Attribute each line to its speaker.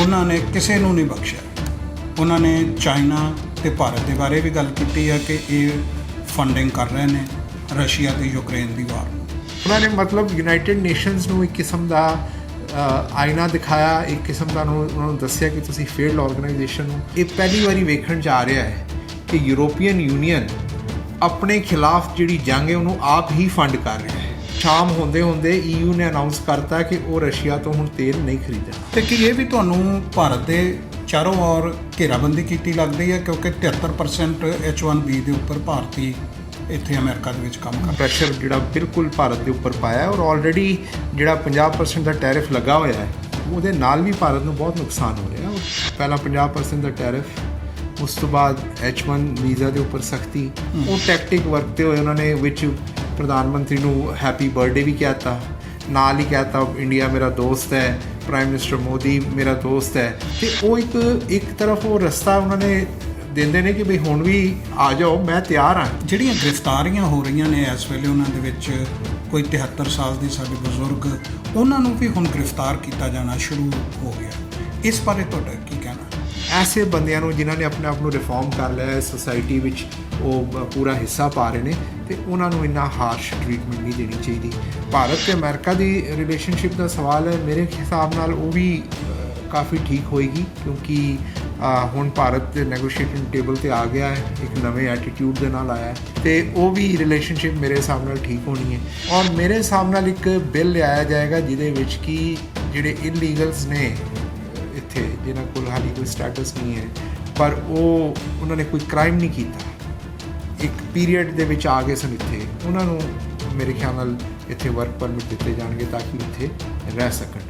Speaker 1: ਉਹਨਾਂ ਨੇ ਕਿਸੇ ਨੂੰ ਨਹੀਂ ਬਖਸ਼ਿਆ। ਉਹਨਾਂ ਨੇ ਚਾਈਨਾ ਤੇ ਭਾਰਤ ਦੇ ਬਾਰੇ ਵੀ ਗੱਲ ਕੀਤੀ ਹੈ ਕਿ ਇਹ ਫੰਡਿੰਗ ਕਰ ਰਹੇ ਨੇ ਰਸ਼ੀਆ ਤੇ ਯੂਕਰੇਨ ਦੀ ਵਾਰ।
Speaker 2: ਉਹਨਾਂ ਨੇ ਮਤਲਬ ਯੂਨਾਈਟਿਡ ਨੇਸ਼ਨਸ ਨੂੰ ਇੱਕ ਕਿਸਮ ਦਾ ਅ, ਆਇਨਾ ਦਿਖਾਇਆ ਇੱਕ ਕਿਸਮ ਦਾ ਨੂੰ ਉਹਨਾਂ ਨੂੰ ਦੱਸਿਆ ਕਿ ਤੁਸੀਂ ਫੇਲਡ ਆਰਗੇਨਾਈਜੇਸ਼ਨ ਨੂੰ ਇਹ ਪਹਿਲੀ ਵਾਰੀ ਵੇਖਣ ਚ ਆ ਰਿਹਾ ਹੈ ਕਿ ਯੂਰੋਪੀਅਨ ਯੂਨੀਅਨ ਆਪਣੇ ਖਿਲਾਫ ਜਿਹੜੀ ਜੰਗ ਹੈ ਉਹਨੂੰ ਆਪ ਹੀ ਫੰਡ ਕਰ ਰਿਹਾ ਹੈ। ਸ਼ਾਮ ਹੁੰਦੇ ਹੁੰਦੇ EU ਨੇ ਅਨਾਉਂਸ ਕਰਤਾ ਕਿ ਉਹ ਰਸ਼ੀਆ ਤੋਂ ਹੁਣ ਤੇਲ ਨਹੀਂ ਖਰੀਦਣਾ।
Speaker 1: ਤੇ ਕੀ ਇਹ ਵੀ ਤੁਹਾਨੂੰ ਭਾਰਤ ਦੇ ਚਾਰੋਂ ਔਰ ਘੇਰਾਬੰਦੀ ਕੀਤੀ ਲੱਗਦੀ ਹੈ? ਕਿਉਂਕਿ 73% H1B ਦੇ ਉੱਪਰ ਭਾਰਤੀ ਇੱਥੇ ਅਮਰੀਕਾ ਦੇ ਵਿੱਚ ਕੰਮ ਕਰ
Speaker 2: ਪ੍ਰੈਸ਼ਰ ਜਿਹੜਾ ਬਿਲਕੁਲ ਭਾਰਤ ਦੇ ਉੱਪਰ ਪਾਇਆ ਹੈ ਔਰ ਆਲਰੇਡੀ ਜਿਹੜਾ 50% ਦਾ ਟੈਰਿਫ ਲੱਗਾ ਹੋਇਆ ਹੈ ਉਹਦੇ ਨਾਲ ਵੀ ਭਾਰਤ ਨੂੰ ਬਹੁਤ ਨੁਕਸਾਨ ਹੋ ਰਿਹਾ ਪਹਿਲਾਂ 50% ਦਾ ਟੈਰਿਫ ਉਸ ਤੋਂ ਬਾਅਦ H1 ਵੀਜ਼ਾ ਦੇ ਉੱਪਰ ਸਖਤੀ ਉਹ ਟੈਕਟਿਕ ਵਰਤਦੇ ਹੋਏ ਉਹਨਾਂ ਨੇ ਵਿੱਚ ਪ੍ਰਧਾਨ ਮੰਤਰੀ ਨੂੰ ਹੈਪੀ ਬਰਥਡੇ ਵੀ ਕਹਿਤਾ। ਨਾਲ ਹੀ ਕਹਿਤਾ ਇੰਡੀਆ ਮੇਰਾ ਦੋਸਤ ਹੈ ਪ੍ਰਾਈਮ ਮਿਨਿਸਟਰ ਮੋਦੀ ਮੇਰਾ ਦੋਸਤ ਹੈ। ਤੇ ਉਹ ਇੱਕ ਇੱਕ ਤਰਫ ਉਹ ਰਸਤਾ ਉਹਨਾਂ ਨੇ ਦਿੰਦੇ ਨੇ ਕਿ ਭਈ ਹੁਣ ਵੀ ਆ ਜਾਓ, ਮੈਂ ਤਿਆਰ ਹਾਂ।
Speaker 1: ਜਿਹੜੀਆਂ ਗ੍ਰਿਫਤਾਰੀਆਂ ਹੋ ਰਹੀਆਂ ਨੇ ਇਸ ਵੇਲੇ ਉਹਨਾਂ ਦੇ ਵਿੱਚ, ਕੋਈ 73 ਸਾਲ ਦੇ ਸਾਡੇ ਬਜ਼ੁਰਗ, ਉਹਨਾਂ ਨੂੰ ਵੀ ਹੁਣ ਗ੍ਰਿਫਤਾਰ ਕੀਤਾ ਜਾਣਾ ਸ਼ੁਰੂ ਹੋ ਗਿਆ। ਇਸ ਬਾਰੇ ਤੁਹਾਡਾ ਕੀ ਕਹਿਣਾ?
Speaker 2: ਐਸੇ ਬੰਦਿਆਂ ਨੂੰ ਜਿਨ੍ਹਾਂ ਨੇ ਆਪਣੇ ਆਪ ਨੂੰ ਰਿਫਾਰਮ ਕਰ ਲਿਆ ਹੈ ਸੋਸਾਇਟੀ ਵਿੱਚ ਉਹ ਪੂਰਾ ਹਿੱਸਾ ਪਾ ਰਹੇ ਨੇ ਤੇ ਉਹਨਾਂ ਨੂੰ ਇੰਨਾ ਹਾਰਸ਼ ਟ੍ਰੀਟਮੈਂਟ ਨਹੀਂ ਦੇਣੀ ਚਾਹੀਦੀ। ਭਾਰਤ ਤੇ ਅਮਰੀਕਾ ਦੀ ਰਿਲੇਸ਼ਨਸ਼ਿਪ ਦਾ ਸਵਾਲ ਹੈ, ਮੇਰੇ ਹਿਸਾਬ ਨਾਲ ਉਹ ਵੀ ਕਾਫੀ ਠੀਕ ਹੋਏਗੀ ਕਿਉਂਕਿ ਹੁਣ ਭਾਰਤ ਦੇ ਨੈਗੋਸ਼ੀਏਟਿੰਗ ਟੇਬਲ ਤੇ ਆ ਗਿਆ ਹੈ, ਇੱਕ ਨਵੇਂ ਐਟੀਟਿਊਡ ਦੇ ਨਾਲ ਆਇਆ ਹੈ ਤੇ ਉਹ ਵੀ ਰਿਲੇਸ਼ਨਸ਼ਿਪ ਮੇਰੇ ਹਿਸਾਬ ਨਾਲ ਠੀਕ ਹੋਣੀ ਹੈ। ਔਰ ਮੇਰੇ ਹਿਸਾਬ ਨਾਲ ਇੱਕ ਬਿੱਲ ਲਿਆਇਆ ਜਾਏਗਾ ਜਿਹਦੇ ਵਿੱਚ ਕਿ ਜਿਹੜੇ ਇਲੀਗਲਸ ਨੇ ਇੱਥੇ, ਜਿਨ੍ਹਾਂ ਕੋਲ ਹਾਲੀ ਕੋਈ ਸਟੇਟਸ ਨਹੀਂ ਹੈ, ਪਰ ਉਹ, ਉਹਨਾਂ ਨੇ ਕੋਈ ਕ੍ਰਾਈਮ ਨਹੀਂ ਕੀਤਾ। ਇੱਕ ਪੀਰੀਅਡ ਦੇ ਵਿੱਚ ਆ ਗਏ ਸਨ ਇੱਥੇ। ਉਹਨਾਂ ਨੂੰ ਮੇਰੇ ਖਿਆਲ ਨਾਲ ਇੱਥੇ ਵਰਕ ਪਰਮਿਟ ਦਿੱਤੇ ਜਾਣਗੇ ਤਾਂ ਕਿ ਇੱਥੇ ਰਹਿ ਸਕਣ।